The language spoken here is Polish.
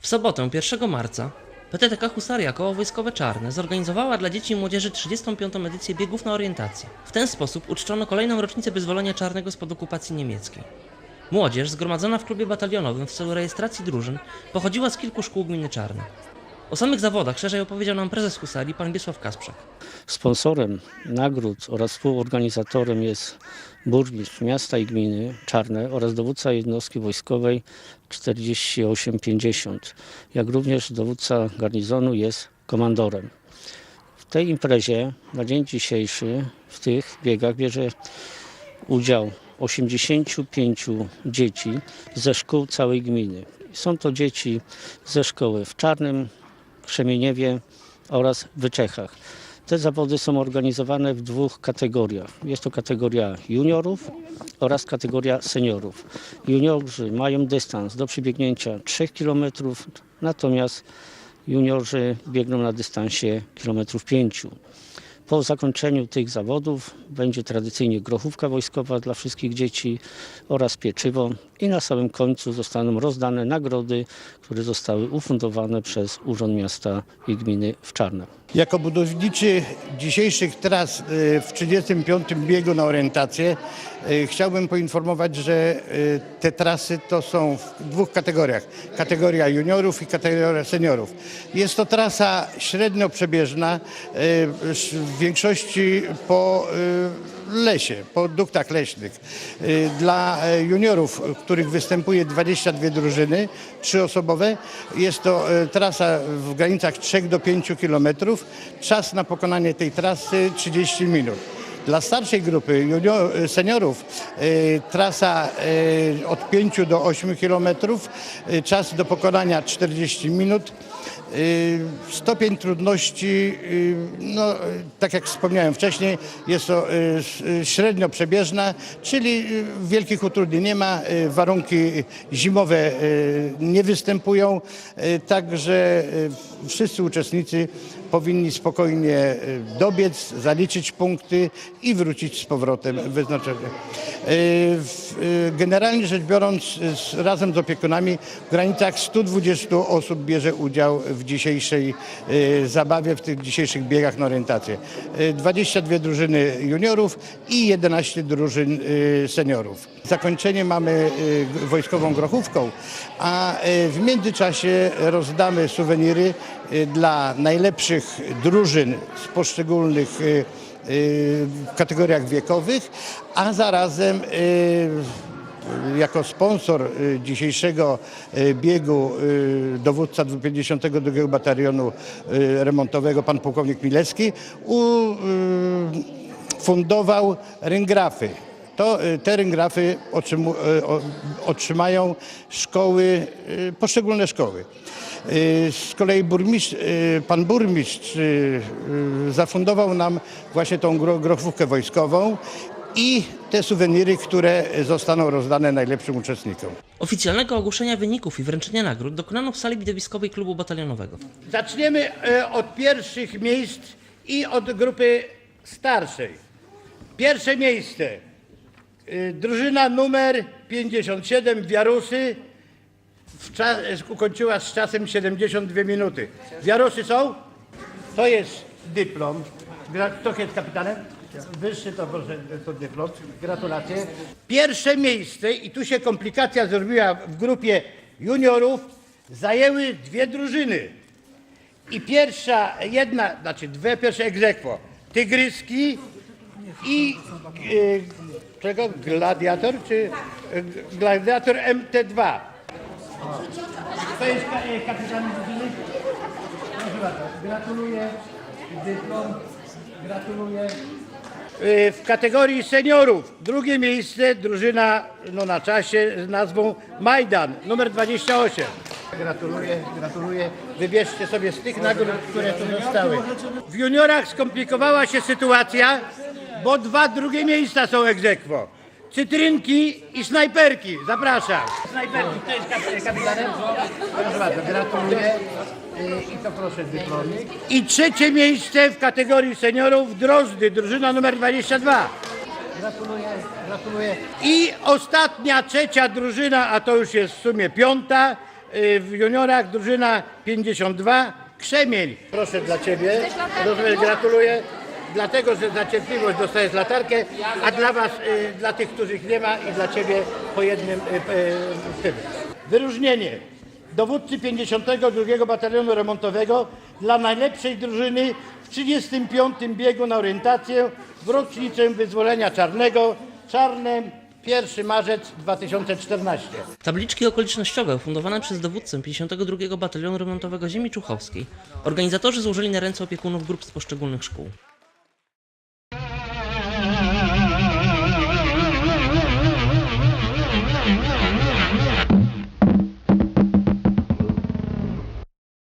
W sobotę 1 marca PTTK Husaria Koło Wojskowe Czarne zorganizowała dla dzieci i młodzieży 35. edycję biegów na orientację. W ten sposób uczczono kolejną rocznicę wyzwolenia Czarnego spod okupacji niemieckiej. Młodzież zgromadzona w klubie batalionowym w celu rejestracji drużyn pochodziła z kilku szkół gminy Czarne. O samych zawodach szerzej opowiedział nam prezes Husarii pan Wiesław Kasprzak. Sponsorem nagród oraz współorganizatorem jest burmistrz miasta i gminy Czarne oraz dowódca jednostki wojskowej 4850, jak również dowódca garnizonu jest komandorem. W tej imprezie na dzień dzisiejszy w tych biegach bierze udział 85 dzieci ze szkół całej gminy. Są to dzieci ze szkoły w Czarnym, Krzemieniewie oraz Wyczechach. Te zawody są organizowane w dwóch kategoriach. Jest to kategoria juniorów oraz kategoria seniorów. Juniorzy mają dystans do przebiegnięcia 3 km, natomiast juniorzy biegną na dystansie kilometrów 5. Po zakończeniu tych zawodów będzie tradycyjnie grochówka wojskowa dla wszystkich dzieci oraz pieczywo i na samym końcu zostaną rozdane nagrody, które zostały ufundowane przez Urząd Miasta i Gminy w Czarne. Jako budowniczy dzisiejszych tras y, w 35. biegu na orientację y, chciałbym poinformować, że y, te trasy to są w dwóch kategoriach. Kategoria juniorów i kategoria seniorów. Jest to trasa średnio przebieżna, w większości po lesie, po duktach leśnych. Y, Dla e, juniorów, których występuje 22 drużyny, trzyosobowe, jest to e, trasa w granicach 3 do 5 kilometrów. Czas na pokonanie tej trasy 30 minut. Dla starszej grupy junior, seniorów y, trasa y, od 5 do 8 kilometrów, y, czas do pokonania 40 minut. Y, Stopień trudności, y, no, tak jak wspomniałem wcześniej, jest to y, średnio przebieżna, czyli wielkich utrudnień nie ma, warunki zimowe nie występują, także wszyscy uczestnicy powinni spokojnie y, dobiec, zaliczyć punkty i wrócić z powrotem wyznaczone. W- y, Generalnie rzecz biorąc, razem z opiekunami w granicach 120 osób bierze udział w dzisiejszej zabawie, w tych dzisiejszych biegach na orientację. Y, 22 drużyny juniorów i 11 drużyn seniorów. Zakończenie mamy wojskową grochówką, a w międzyczasie rozdamy suweniry dla najlepszych drużyn z poszczególnych y, y, w kategoriach wiekowych, a zarazem y, jako sponsor y, dzisiejszego y, biegu y, dowódca 52 Batalionu y, Remontowego pan pułkownik Milecki ufundował ryngrafy. To, y, te ryngrafy y, otrzymają szkoły, y, poszczególne szkoły. Z kolei burmistrz, pan burmistrz zafundował nam właśnie tą gro, grochówkę wojskową i te suweniry, które zostaną rozdane najlepszym uczestnikom. Oficjalnego ogłoszenia wyników i wręczenia nagród dokonano w sali widowiskowej klubu batalionowego. Zaczniemy e, od pierwszych miejsc i od grupy starszej. Pierwsze miejsce. E, Drużyna numer 57 Wiarusy w cza- e, ukończyła z czasem 72 minuty. Wiarusy są? To jest dyplom. Gra- Kto jest kapitanem? Wyższy to proszę, to dyplom. Gratulacje. Pierwsze miejsce i tu się komplikacja zrobiła w grupie juniorów. Zajęły dwie drużyny. I pierwsza, jedna, znaczy dwie pierwsze egzekwo. Tygryski i e, czego? Gladiator czy e, Gladiator MT2. Kto jest ka- e, kapitanem drużyny? Proszę bardzo. Gratuluję. Dyplom. Gratuluję. E, W kategorii seniorów drugie miejsce drużyna no, na czasie z nazwą Majdan numer 28. Gratuluję, gratuluję. Wybierzcie sobie z tych nagród, które tu zostały. W juniorach skomplikowała się sytuacja, bo dwa drugie miejsca są egzekwo. Cytrynki i snajperki. Zapraszam. Snajperki, kto jest kap- kapitanem? Proszę bardzo, gratuluję. I to proszę dyplomik. I trzecie miejsce w kategorii seniorów Drozdy, drużyna numer 22. Gratuluję, gratuluję. I ostatnia, trzecia drużyna, a to już jest w sumie piąta, y, w juniorach drużyna 52 Krzemień. Proszę dla Ciebie. Gratuluję. Dlatego, że za cierpliwość dostajesz latarkę, a dla Was, y, dla tych, których nie ma i dla Ciebie po jednym y, y, tym. Wyróżnienie dowódcy 52 Batalionu Remontowego dla najlepszej drużyny w 35. biegu na orientację w rocznicę wyzwolenia czarnego. Czarne 1 marzec 2014. Tabliczki okolicznościowe ufundowane przez dowódcę 52 Batalionu Remontowego Ziemi Czuchowskiej organizatorzy złożyli na ręce opiekunów grup z poszczególnych szkół.